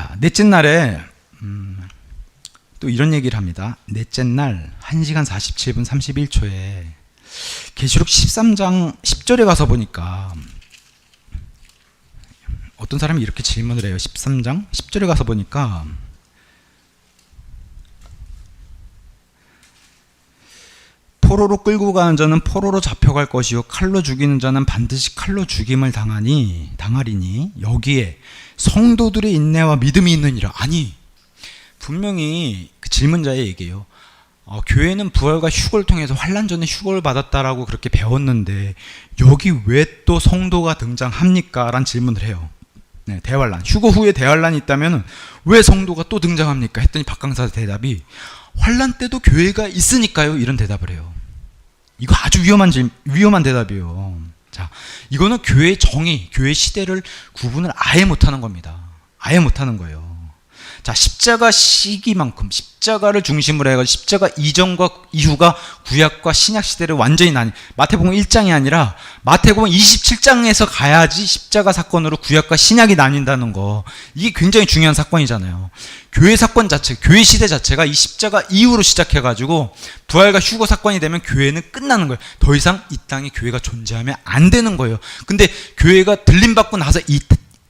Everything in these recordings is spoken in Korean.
자, 넷째 날에 음, 또 이런 얘기를 합니다. 넷째 날 1시간 47분 31초에 계시록 13장 10절에 가서 보니까 어떤 사람이 이렇게 질문을 해요. 13장 10절에 가서 보니까 포로로 끌고 가는 자는 포로로 잡혀갈 것이요 칼로 죽이는 자는 반드시 칼로 죽임을 당하니 당하리니 여기에 성도들의 인내와 믿음이 있느니라 아니 분명히 그 질문자의 얘기예요. 어, 교회는 부활과 휴거를 통해서 환란 전에 휴거를 받았다라고 그렇게 배웠는데 여기 왜 또 성도가 등장합니까? 라는 질문을 해요. 네, 대환란. 휴거 후에 대환란이 있다면 왜 성도가 또 등장합니까? 했더니 박 강사 대답이 환란 때도 교회가 있으니까요. 이런 대답을 해요. 이거 아주 위험한 질, 위험한 대답이에요. 자, 이거는 교회 정의, 교회 시대를 구분을 아예 못하는 겁니다. 아예 못하는 거예요. 자, 십자가 시기만큼 십자가를 중심으로 해가 십자가 이전과 이후가 구약과 신약 시대를 완전히 나뉘. 마태복음 1장이 아니라 마태복음 27장에서 가야지 십자가 사건으로 구약과 신약이 나뉜다는 거. 이게 굉장히 중요한 사건이잖아요. 교회 사건 자체, 교회 시대 자체가 이 십자가 이후로 시작해 가지고 부활과 휴거 사건이 되면 교회는 끝나는 거예요. 더 이상 이 땅에 교회가 존재하면 안 되는 거예요. 근데 교회가 들림 받고 나서 이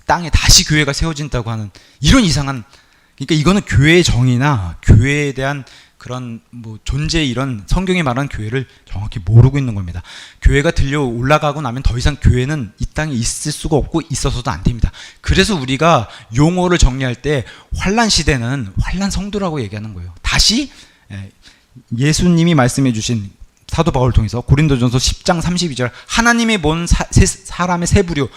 땅에 다시 교회가 세워진다고 하는 이런 이상한 그러니까 이거는 교회의 정의나 교회에 대한 그런 뭐 존재 이런 성경이 말하는 교회를 정확히 모르고 있는 겁니다. 교회가 들려 올라가고 나면 더 이상 교회는 이 땅에 있을 수가 없고 있어서도 안 됩니다. 그래서 우리가 용어를 정리할 때 환란 시대는 환란 성도라고 얘기하는 거예요. 다시 예, 예수님이 말씀해 주신 사도 바울을 통해서 고린도전서 10장 32절 하나님의 본 사, 세, 사람의 세 부류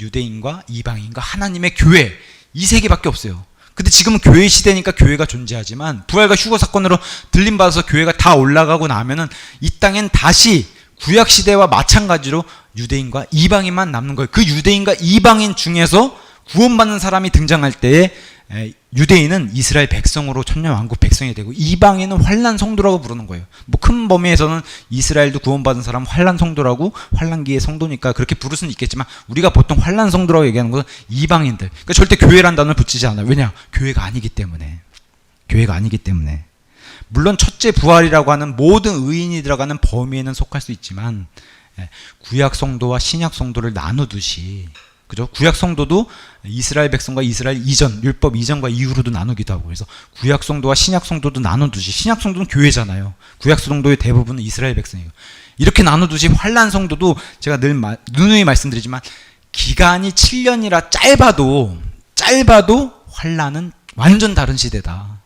유대인과 이방인과 하나님의 교회 이 세 개밖에 없어요. 근데 지금은 교회 시대니까 교회가 존재하지만 부활과 휴거 사건으로 들림 받아서 교회가 다 올라가고 나면은 이 땅엔 다시 구약 시대와 마찬가지로 유대인과 이방인만 남는 거예요. 그 유대인과 이방인 중에서 구원받는 사람이 등장할 때에 에, 유대인은 이스라엘 백성으로 천년 왕국 백성이 되고 이방인은 환란 성도라고 부르는 거예요. 뭐 큰 범위에서는 이스라엘도 구원받은 사람 환란 성도라고 환란기의 성도니까 그렇게 부를 수는 있겠지만 우리가 보통 환란 성도라고 얘기하는 것은 이방인들. 그러니까 절대 교회란 단어를 붙이지 않아요. 왜냐? 교회가 아니기 때문에. 교회가 아니기 때문에. 물론 첫째 부활이라고 하는 모든 의인이 들어가는 범위에는 속할 수 있지만 예, 구약 성도와 신약 성도를 나누듯이 그죠? 구약 성도도 이스라엘 백성과 이스라엘 이전, 율법 이전과 이후로도 나누기도 하고 그래서 구약 성도와 신약 성도도 나누듯이 신약 성도는 교회잖아요. 구약 성도의 대부분은 이스라엘 백성이에요. 이렇게 나누듯이 환란 성도도 제가 늘 마, 누누이 말씀드리지만 기간이 7년이라 짧아도 짧아도 환란은 완전 다른 시대다.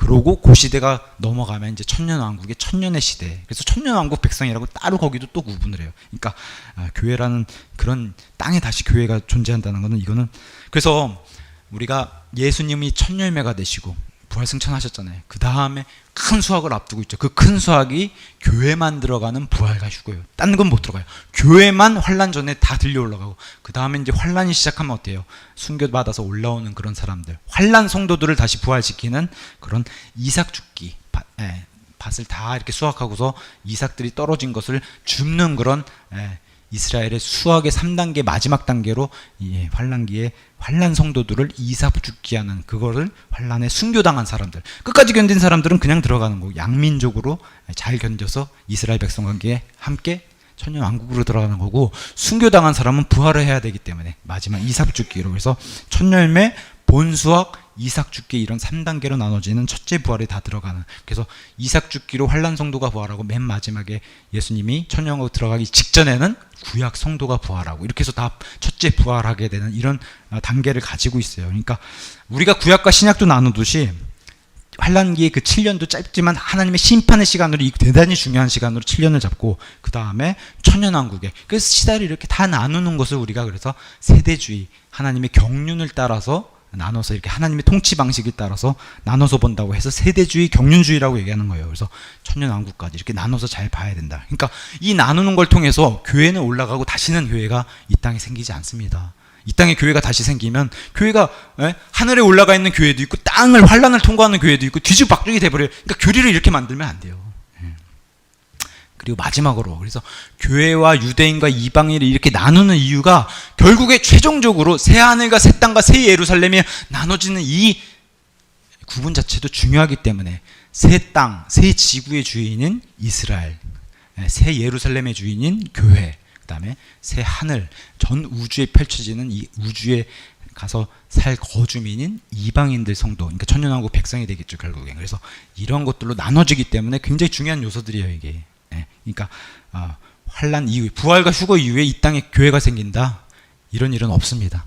그러고 그 시대가 넘어가면 이제 천년 왕국의 천년의 시대. 그래서 천년 왕국 백성이라고 따로 거기도 또 구분을 해요. 그러니까 아, 교회라는 그런 땅에 다시 교회가 존재한다는 거는 이거는 그래서 우리가 예수님이 첫 열매가 되시고 부활승천하셨잖아요. 그 다음에 큰 수확을 앞두고 있죠. 그 큰 수확이 교회만 들어가는 휴거예요. 딴 건 못 들어가요. 교회만 환란 전에 다 들려 올라가고 그 다음에 이제 환란이 시작하면 어때요? 순교 받아서 올라오는 그런 사람들, 환란 성도들을 다시 부활시키는 그런 이삭 죽기, 밭, 예, 밭을 다 이렇게 수확하고서 이삭들이 떨어진 것을 줍는 그런 예, 이스라엘의 수학의 3단계 마지막 단계로 이 환란기에 환란 성도들을 죽게 하는 그거를 환란에 순교당한 사람들. 끝까지 견딘 사람들은 그냥 들어가는 거고 양민족으로 잘 견뎌서 이스라엘 백성과 함께 천년 왕국으로 들어가는 거고 순교당한 사람은 부활을 해야 되기 때문에 마지막 이삭 죽기로 해서 첫열매 본수학 이삭 죽기 이런 3단계로 나눠지는 첫째 부활에 다 들어가는 그래서 이삭 죽기로 환란 성도가 부활하고 맨 마지막에 예수님이 천년왕국 들어가기 직전에는 구약 성도가 부활하고 이렇게 해서 다 첫째 부활하게 되는 이런 어, 단계를 가지고 있어요. 그러니까 우리가 구약과 신약도 나누듯이 환란기의 그 7년도 짧지만 하나님의 심판의 시간으로 이 대단히 중요한 시간으로 7년을 잡고 그 다음에 천년왕국에 그래서 시대를 이렇게 다 나누는 것을 우리가 그래서 세대주의 하나님의 경륜을 따라서 나눠서 이렇게 하나님의 통치 방식에 따라서 나눠서 본다고 해서 세대주의, 경륜주의라고 얘기하는 거예요. 그래서 천년왕국까지 이렇게 나눠서 잘 봐야 된다. 그러니까 이 나누는 걸 통해서 교회는 올라가고 다시는 교회가 이 땅에 생기지 않습니다. 이 땅에 교회가 다시 생기면 교회가 에? 하늘에 올라가 있는 교회도 있고 땅을 환란을 통과하는 교회도 있고 뒤죽박죽이 돼버려요. 그러니까 교리를 이렇게 만들면 안 돼요. 예. 그리고 마지막으로 그래서 교회와 유대인과 이방인을 이렇게 나누는 이유가 결국에 최종적으로 새 하늘과 새 땅과 새 예루살렘이 나눠지는 이 구분 자체도 중요하기 때문에 새 땅, 새 지구의 주인은 이스라엘, 예, 새 예루살렘의 주인인 교회, 그다음에 새 하늘, 전 우주에 펼쳐지는 이 우주에 가서 살 거주민인 이방인들 성도, 그러니까 천년왕국 백성이 되겠죠 결국엔. 그래서 이런 것들로 나눠지기 때문에 굉장히 중요한 요소들이에요 이게. 예, 그러니까 어, 환란 이후에 부활과 휴거 이후에 이 땅에 교회가 생긴다 이런 일은 없습니다.